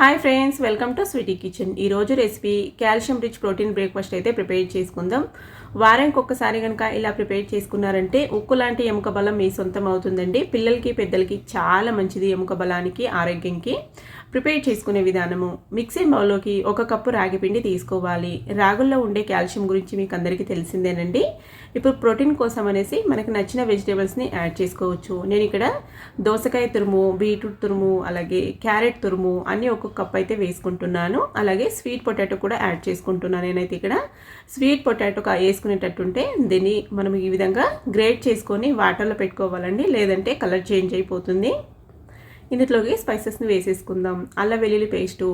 Hi friends welcome to sweety kitchen. ఈరోజు recipe calcium rich protein breakfast అయితే prepare చేసుకుందాం. వారానికి ఒక్కసారి కనుక ఇలా ప్రిపేర్ చేసుకున్నారంటే ఉక్కు లాంటి ఎముక బలం మీ సొంతం అవుతుందండి. పిల్లలకి పెద్దలకి చాలా మంచిది ఎముక బలానికి ఆరోగ్యంకి. ప్రిపేర్ చేసుకునే విధానము. మిక్సీ బౌల్లోకి ఒక కప్పు రాగి పిండి తీసుకోవాలి. రాగుల్లో ఉండే కాల్షియం గురించి మీకు అందరికీ తెలిసిందేనండి. ఇప్పుడు ప్రోటీన్ కోసం అనేసి మనకు నచ్చిన వెజిటేబుల్స్ని యాడ్ చేసుకోవచ్చు. నేను ఇక్కడ దోసకాయ తురుము బీట్రూట్ తురుము అలాగే క్యారెట్ తురుము అన్నీ ఒక కప్ అయితే వేసుకుంటున్నాను. అలాగే స్వీట్ పొటాటో కూడా యాడ్ చేసుకుంటున్నాను నేనైతే ఇక్కడ. స్వీట్ పొటాటో వేసుకునేటట్టుంటే దీన్ని మనం ఈ విధంగా గ్రేట్ చేసుకొని వాటర్లో పెట్టుకోవాలండి. లేదంటే కలర్ చేంజ్ అయిపోతుంది. ఇందులోకి స్పైసెస్ని వేసేసుకుందాం. అల్లం వెల్లుల్లి పేస్టు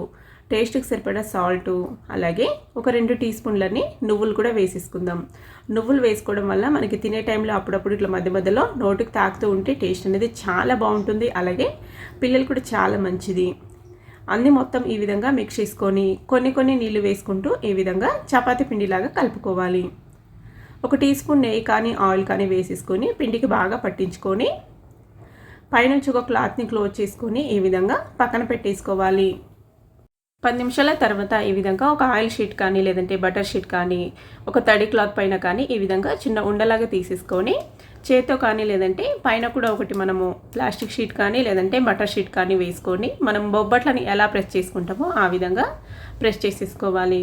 టేస్ట్కి సరిపడా సాల్టు అలాగే ఒక రెండు టీ స్పూన్లని నువ్వులు కూడా వేసేసుకుందాం. నువ్వులు వేసుకోవడం వల్ల మనకి తినే టైంలో అప్పుడప్పుడు ఇట్లా మధ్య మధ్యలో నోటికి తాకుతూ ఉంటే టేస్ట్ అనేది చాలా బాగుంటుంది. అలాగే పిల్లలు కూడా చాలా మంచిది. అన్నీ మొత్తం ఈ విధంగా మిక్స్ చేసుకొని కొన్ని కొన్ని నీళ్ళు వేసుకుంటూ ఈ విధంగా చపాతి పిండిలాగా కలుపుకోవాలి. ఒక టీ స్పూన్ నెయ్యి కానీ ఆయిల్ కానీ వేసేసుకొని పిండికి బాగా పట్టించుకొని పైనుంచి ఒక క్లాత్ని క్లోజ్ చేసుకొని ఈ విధంగా పక్కన పెట్టేసుకోవాలి. పది నిమిషాల తర్వాత ఈ విధంగా ఒక ఆయిల్ షీట్ కానీ లేదంటే బటర్ షీట్ కానీ ఒక తడి క్లాత్ పైన కానీ ఈ విధంగా చిన్న ఉండలాగా తీసేసుకొని చేత్తో కానీ లేదంటే పైన కూడా ఒకటి మనము ప్లాస్టిక్ షీట్ కానీ లేదంటే బటర్ షీట్ కానీ వేసుకొని మనం బొబ్బట్లని ఎలా ప్రెస్ చేసుకుంటామో ఆ విధంగా ప్రెస్ చేసేసుకోవాలి.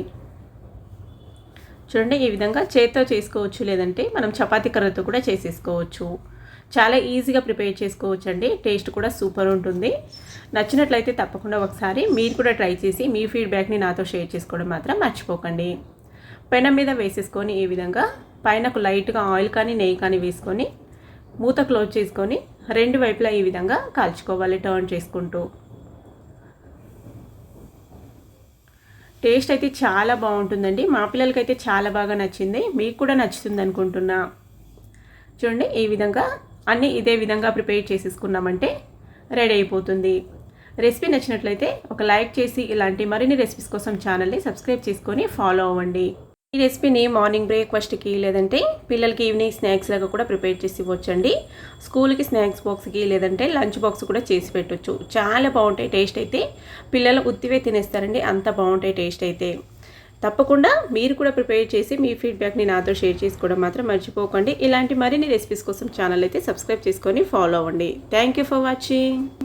చూడండి ఈ విధంగా చేత్తో చేసుకోవచ్చు లేదంటే మనం చపాతీ కర్రతో కూడా చేసేసుకోవచ్చు. చాలా ఈజీగా ప్రిపేర్ చేసుకోవచ్చు అండి టేస్ట్ కూడా సూపర్ ఉంటుంది. నచ్చినట్లయితే తప్పకుండా ఒకసారి మీరు కూడా ట్రై చేసి మీ ఫీడ్బ్యాక్ని నాతో షేర్ చేసుకోవడం మాత్రం మర్చిపోకండి. పెనం మీద వేసేసుకొని ఈ విధంగా పైనకు లైట్గా ఆయిల్ కానీ నెయ్యి కానీ వేసుకొని మూత క్లోజ్ చేసుకొని రెండు వైపులా ఈ విధంగా కాల్చుకోవాలి టర్న్ చేసుకుంటూ. టేస్ట్ అయితే చాలా బాగుంటుందండి. మా పిల్లలకైతే చాలా బాగా నచ్చింది. మీకు కూడా నచ్చుతుంది అనుకుంటున్నా. చూడండి ఈ విధంగా అన్నీ ఇదే విధంగా ప్రిపేర్ చేసేసుకున్నామంటే రెడీ అయిపోతుంది. రెసిపీ నచ్చినట్లయితే ఒక లైక్ చేసి ఇలాంటి మరిన్ని రెసిపీస్ కోసం ఛానల్ని సబ్స్క్రైబ్ చేసుకొని ఫాలో అవ్వండి. ఈ రెసిపీని మార్నింగ్ బ్రేక్ఫాస్ట్కి లేదంటే పిల్లలకి ఈవినింగ్ స్నాక్స్ లాగా కూడా ప్రిపేర్ చేసి ఇవ్వచ్చండి. స్కూల్కి స్నాక్స్ బాక్స్కి లేదంటే లంచ్ బాక్స్ కూడా చేసి పెట్టవచ్చు చాలా బాగుంటాయి టేస్ట్ అయితే. పిల్లలు ఉత్తివే తినేస్తారండి అంత బాగుంటాయి టేస్ట్ అయితే. తప్పకుండా మీరు కూడా ప్రిపేర్ చేసి మీ ఫీడ్బ్యాక్ని నాతో షేర్ చేసుకోవడం మాత్రం మర్చిపోకండి. ఇలాంటి మరిన్ని రెసిపీస్ కోసం ఛానల్ అయితే సబ్స్క్రైబ్ చేసుకొని ఫాలో అవ్వండి. Thank you for watching.